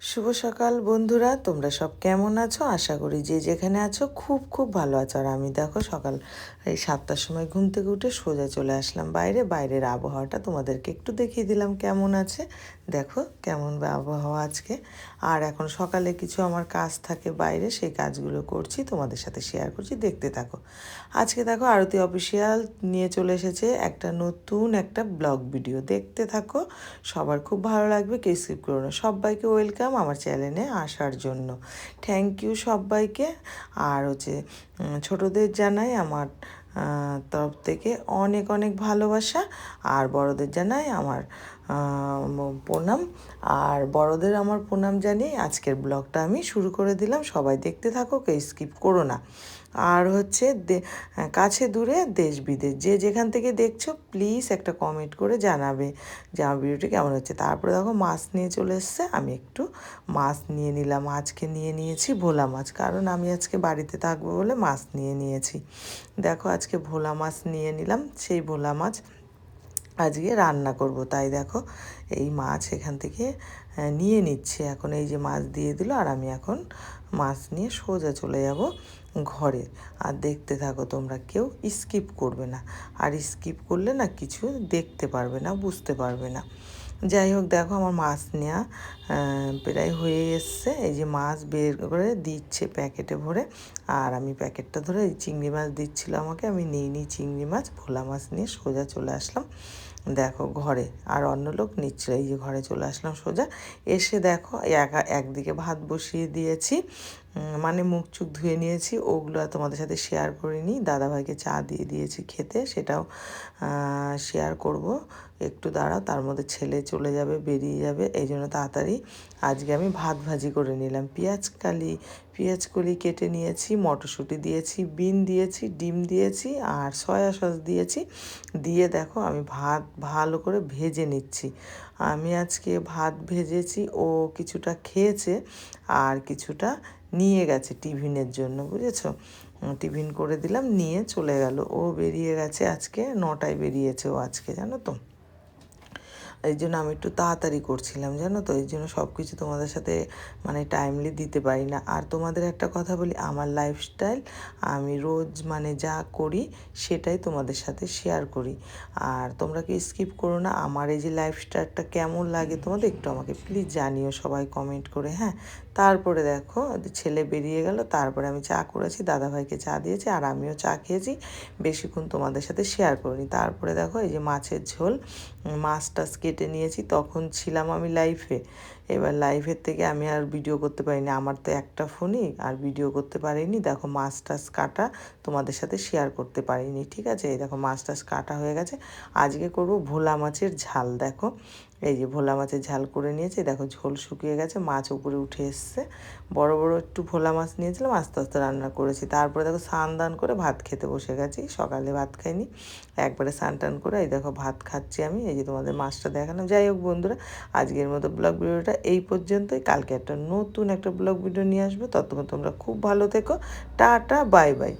শুভ সকাল বন্ধুরা, তোমরা সব কেমন আছো? আশা করি যে যেখানে আছো খুব খুব ভালো আছো। আর আমি দেখো সকাল এই সাতটার সময় ঘুম থেকে উঠে সোজা চলে আসলাম বাইরে। বাইরের আবহাওয়াটা তোমাদেরকে একটু দেখিয়ে দিলাম কেমন আছে। দেখো কেমন আবহাওয়া আজকে। আর এখন সকালে কিছু আমার কাজ থাকে বাইরে, সেই কাজগুলো করছি, তোমাদের সাথে শেয়ার করছি। দেখতে থাকো। আজকে দেখো আরতি অফিসিয়াল নিয়ে চলে এসেছে একটা নতুন একটা ব্লগ ভিডিও দেখতে থাকো, সবার খুব ভালো লাগবে কে স্কিপ করো না। সবাইকে ওয়েলকাম আমার চ্যানেলে আসার জন্য। থ্যাংক ইউ সবাইকে। আর হচ্ছে ছোটদের জানাই আমার তরফ থেকে অনেক অনেক ভালোবাসা। আর বড়দের জানাই আমার প্রণাম। আর বড়দের আমার প্রণাম জানিয়ে আজকের ব্লগটা আমি শুরু করে দিলাম। সবাই দেখতে থাকো কে স্কিপ করো না। আর হচ্ছে দে- কাছে দূরে দেশ বিদেশ যে যেখান থেকে দেখছ প্লিজ একটা কমেন্ট করে জানাবে যে আমার ভিডিওটি কেমন হচ্ছে। তারপরে দেখো মাছ নিয়ে চলে এসছে। আমি একটু মাছ নিয়ে নিলাম, আজকে নিয়ে নিয়েছি ভোলা মাছ কারণ আমি আজকে বাড়িতে থাকব বলে মাছ নিয়ে নিয়েছি। দেখো, আজকে ভোলা মাছ নিয়ে নিলাম, সেই ভোলা মাছ আজকে রান্না করব। তাই দেখো, এই মাছ এখান থেকে নিয়ে নিচ্ছে। এখন এই যে মাছ দিয়ে দিল, আর আমি এখন মাছ নিয়ে সোজা চলে যাব। ঘরে। আর দেখতে থাকো, তোমরা কেউ স্কিপ করবে না। আর স্কিপ করলে না কিছু দেখতে পারবে না, বুঝতে পারবে না। যাই হোক, দেখো আমার মাছ নেওয়া প্রায় হয়ে এসছে। এই যে মাছ বের করে দিচ্ছে প্যাকেটে ভরে। আর আমি প্যাকেটটা ধরে চিংড়ি মাছ দিচ্ছিল আমাকে। আমি নিই চিংড়ি মাছ, ভোলা মাছ নিয়ে সোজা চলে আসলাম। দেখো ঘরে, আর অন্য লোক নিচ্ছিল এই যে ঘরে চলে আসলাম সোজা। এসে দেখো, এক, একদিকে ভাত বসিয়ে দিয়েছি। মানে মুখ চুখ ধুয়ে নিয়েছি, ওগুলো আর তোমাদের সাথে শেয়ার করিনি। দাদাভাইকে চা দিয়ে দিয়েছি খেতে, সেটাও শেয়ার করব। একটু দাঁড়াও, তার মধ্যে ছেলে চলে যাবে, বেরিয়ে যাবে, এই জন্য তাড়াতাড়ি আজকে আমি ভাত ভাজি করে নিলাম। পেঁয়াজ কালি, পেঁয়াজ কলি কেটে নিয়েছি, মটরশুঁটি দিয়েছি, বিন দিয়েছি, ডিম দিয়েছি, আর সয়া সস দিয়েছি। দিয়ে দেখো আমি ভাত ভালো করে ভেজে নিচ্ছি। আমি আজকে ভাত ভেজেছি, ও কিছুটা খেয়েছে, আর কিছুটা নিয়ে গেছে টিফিনের জন্য, বুঝেছ? টিফিন করে দিলাম, নিয়ে চলে গেল। ও বেরিয়ে গেছে আজকে, নটায় বেরিয়েছে ও আজকে, জানো তো? এই জন্য আমি একটু তাড়াতাড়ি করছিলাম, জানো তো? এই জন্য সব কিছু তোমাদের সাথে মানে টাইমলি দিতে পারি না। আর তোমাদের একটা কথা বলি, আমার লাইফস্টাইল আমি রোজ মানে যা করি সেটাই তোমাদের সাথে শেয়ার করি। আর তোমরা কি স্কিপ করো না, আমার এই যে লাইফস্টাইলটা কেমন লাগে তোমাদের একটু আমাকে প্লিজ জানিও, সবাই কমেন্ট করে হ্যাঁ? তারপরে দেখো, ছেলে বেরিয়ে গেল, তারপরে আমি চা করেছি, দাদাভাইকে চা দিয়েছি, আর আমিও চা খেয়েছি, বেশিক্ষণ তোমাদের সাথে শেয়ার করিনি। তারপরে দেখো, এই যে মাছের ঝোল মাছ টাছ কেটে নিয়েছি তখন ছিলাম আমি লাইফে এবার লাইভের থেকে আমি আর ভিডিও করতে পারিনি। আমার তো একটা ফোনই আর ভিডিও করতে পারিনি। দেখো মাছ টাছ কাটা তোমাদের সাথে শেয়ার করতে পারিনি, ঠিক আছে? এই দেখো মাছ টাছ কাটা হয়ে গেছে। আজকে করব ভোলা মাছের ঝাল, দেখো। এই যে ভোলা মাছের ঝাল করে নিয়েছি, দেখো ঝোল শুকিয়ে গেছে, মাছ উপরে উঠে এসছে। বড় বড় একটু ভোলা মাছ নিয়েছিলাম, আস্তে আস্তে রান্না করেছি। তারপরে দেখো স্নান, দান করে ভাত খেতে বসে গেছি, সকালে ভাত খাইনি। একবারে স্নান, টান করে এই দেখো ভাত খাচ্ছি আমি, এই যে তোমাদের মাছটা দেখালাম। যাই হোক বন্ধুরা, আজকের মতো ব্লগ ভিডিওটা এই পর্যন্তই। কালকে একটা নতুন একটা ব্লগ ভিডিও নিয়ে আসব। ততক্ষণ তোমরা খুব ভালো থেকো। Tata, bye bye.